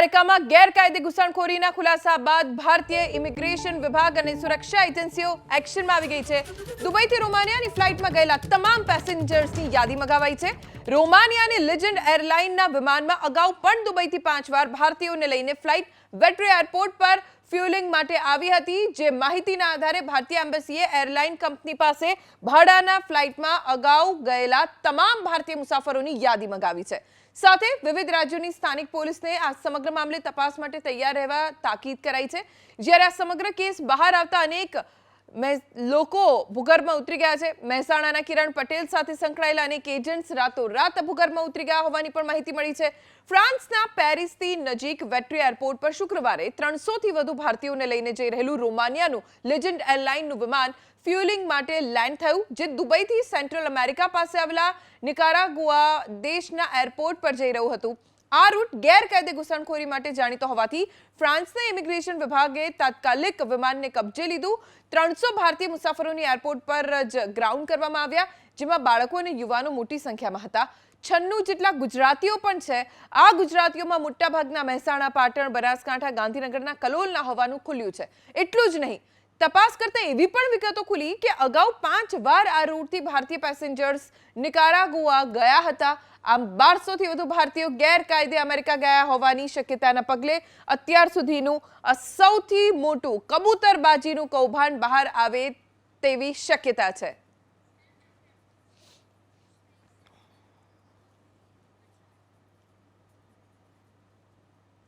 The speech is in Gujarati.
અમેરિકામાં ગેરકાયદે ઘૂસણખોરીના ખુલાસા બાદ ભારતીય ઇમિગ્રેશન વિભાગ અને સુરક્ષા એજન્સીઓ એક્શનમાં આવી ગઈ છે. દુબઈથી રોમાનિયાની ફ્લાઇટમાં ગયેલા તમામ પેસેન્જર્સની યાદી મગાવાઈ છે. રોમાનિયાની લિજન્ડ એરલાઇનના વિમાનમાં અગાઉ પણ દુબઈથી પાંચ વાર ભારતીયોને લઈને ફ્લાઇટ વેટ્રી એરપોર્ટ પર ફ્યુલિંગ માટે આવી હતી, જે માહિતીના આધારે ભારતીય એમ્બસીએ એરલાઇન કંપની પાસે ભાડાના ફ્લાઇટમાં અગાઉ ગયેલા તમામ ભારતીય મુસાફરોની યાદી મંગાવી છે. સાથે વિવિધ રાજ્યોની સ્થાનિક પોલીસને આ સમગ્ર મામલે તપાસ માટે તૈયાર રહેવા તાકીદ કરાઈ છે. જ્યારે આ સમગ્ર કેસ બહાર આવતા અનેક લોકો ભૂગર્ભમાં ઉતરી ગયા છે. મહેસાણાના કિરણ પટેલ સાથે સંકળાયેલા અનેક એજન્ટ્સ રાતોરાત ભૂગર્ભમાં ઉતરી ગયા હોવાની પણ માહિતી મળી છે. ફ્રાન્સના પેરિસથી નજીક વેટ્રી એરપોર્ટ પર શુક્રવારે ત્રણસોથી વધુ ભારતીયોને લઈને જઈ રહેલું રોમાનિયાનું લિજન્ડ એરલાઇનનું વિમાન ફ્યુલિંગ માટે લેન્ડ થયું, જે દુબઈથી સેન્ટ્રલ અમેરિકા પાસે આવેલા નિકારાગુઆ દેશના એરપોર્ટ પર જઈ રહ્યું હતું. આ રૂટ ગેરકાયદે ઘૂસણખોરી માટે જાણીતો હોવાથી ફ્રાન્સના ઇમિગ્રેશન વિભાગે તાત્કાલિક વિમાનને કબજે લીધું. ત્રણસો ભારતીય મુસાફરોની એરપોર્ટ પર જ ગ્રાઉન્ડ કરવામાં આવ્યા, જેમાં બાળકો અને યુવાનો મોટી સંખ્યામાં હતા. છન્નું જેટલા ગુજરાતીઓ પણ છે. આ ગુજરાતીઓમાં મોટાભાગના મહેસાણા, પાટણ, બનાસકાંઠા, ગાંધીનગરના કલોલના હોવાનું ખુલ્યું છે. એટલું જ નહીં, તપાસ કરતા એવી પણ વિગતો ખુલી કે અગાઉ પાંચ વાર આ રૂટથી ભારતીય પેસેન્જર્સ નિકારાગુઆ ગયા હતા. આમ બારસોથી વધુ ભારતીયો ગેરકાયદે અમેરિકા ગયા હોવાની શક્યતાના પગલે અત્યાર સુધીનું સૌથી મોટું કબૂતરબાજીનું કૌભાંડ બહાર આવે તેવી શક્યતા છે.